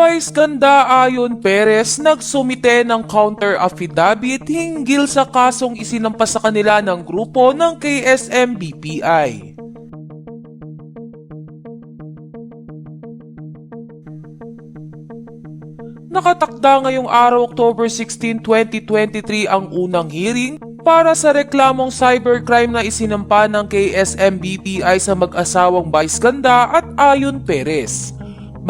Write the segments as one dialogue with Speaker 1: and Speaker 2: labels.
Speaker 1: Vice Ganda Ayon Perez nagsumite ng counter affidavit hinggil sa kasong isinampas sa kanila ng grupo ng KSM-BPI. Nakatakda ngayong araw October 16, 2023 ang unang hearing para sa reklamong cybercrime na isinampa ng KSM-BPI sa mag-asawang Vice Ganda at Ayon Perez.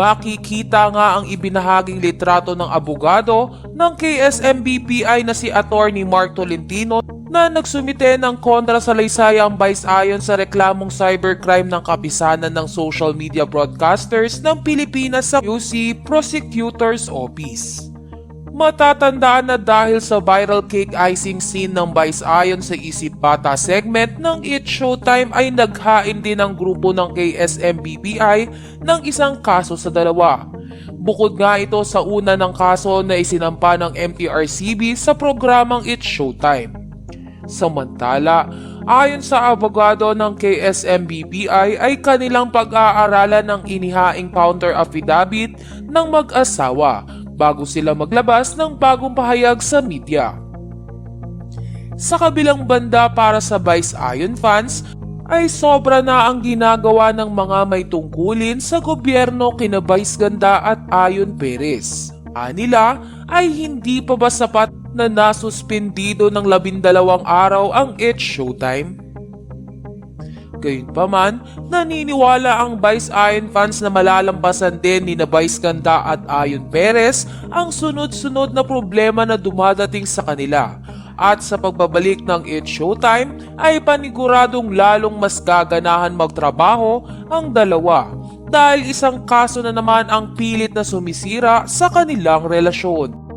Speaker 1: Makikita nga ang ibinahaging litrato ng abogado ng KSM-BPI na si Attorney Mark Tolentino na nagsumite ng kontra sa laysayang Vice ayon sa reklamong cybercrime ng kapisanan ng social media broadcasters ng Pilipinas sa UC Prosecutor's Office. Matatandaan na dahil sa viral cake icing scene ng Vice ayon sa Isip Bata segment ng It Showtime ay naghain din ang grupo ng KSM-BPI ng isang kaso sa dalawa. Bukod nga ito sa una ng kaso na isinampa ng MTRCB sa programang It Showtime. Samantala, ayon sa abogado ng KSM-BPI ay kanilang pag-aaralan ng inihaing counter affidavit ng mag-asawa bago sila maglabas ng bagong pahayag sa media. Sa kabilang banda para sa Vice Ayon fans, ay sobra na ang ginagawa ng mga may tungkulin sa gobyerno kina Vice Ganda at Ayon Perez. Anila ay hindi pa ba sapat na nasuspendido ng labindalawang araw ang It's Showtime? Gayunpaman, naniniwala ang Vice Ayon fans na malalampasan din ni na Vice Ganda at Ayon Perez ang sunod-sunod na problema na dumadating sa kanila. At sa pagbabalik ng It's Showtime ay paniguradong lalong mas gaganahan magtrabaho ang dalawa dahil isang kaso na naman ang pilit na sumisira sa kanilang relasyon.